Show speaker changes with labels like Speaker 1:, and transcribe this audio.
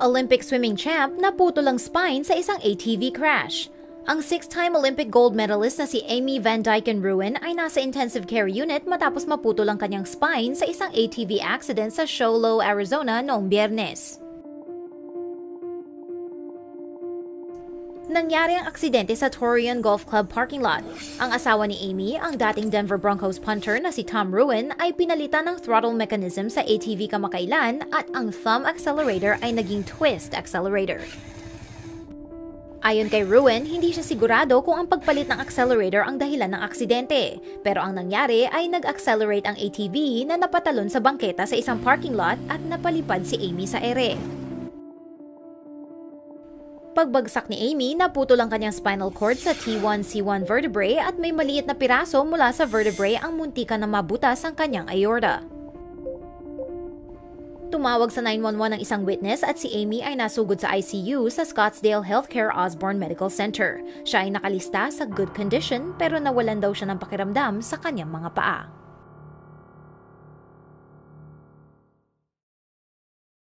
Speaker 1: Olympic swimming champ naputol ang spine sa isang ATV crash. Ang six-time Olympic gold medalist na si Amy Van Dyken Ruin ay nasa intensive care unit matapos maputol ang kanyang spine sa isang ATV accident sa Show Low, Arizona noong biyernes. Nangyari ang aksidente sa Torian Golf Club parking lot. Ang asawa ni Amy, ang dating Denver Broncos punter na si Tom Ruin, ay pinalitan ng throttle mechanism sa ATV kamakailan at ang thumb accelerator ay naging twist accelerator. Ayon kay Ruin, hindi siya sigurado kung ang pagpalit ng accelerator ang dahilan ng aksidente. Pero ang nangyari ay nag-accelerate ang ATV na napatalon sa bangketa sa isang parking lot at napalipad si Amy sa ere. Pagbagsak ni Amy, naputol ang kanyang spinal cord sa T1-C1 vertebrae at may maliit na piraso mula sa vertebrae ang muntika na mabutas ang kanyang aorta. Tumawag sa 911 ang isang witness at si Amy ay nasugod sa ICU sa Scottsdale Healthcare Osborne Medical Center. Siya ay nakalista sa good condition pero nawalan daw siya ng pakiramdam sa kanyang mga paa.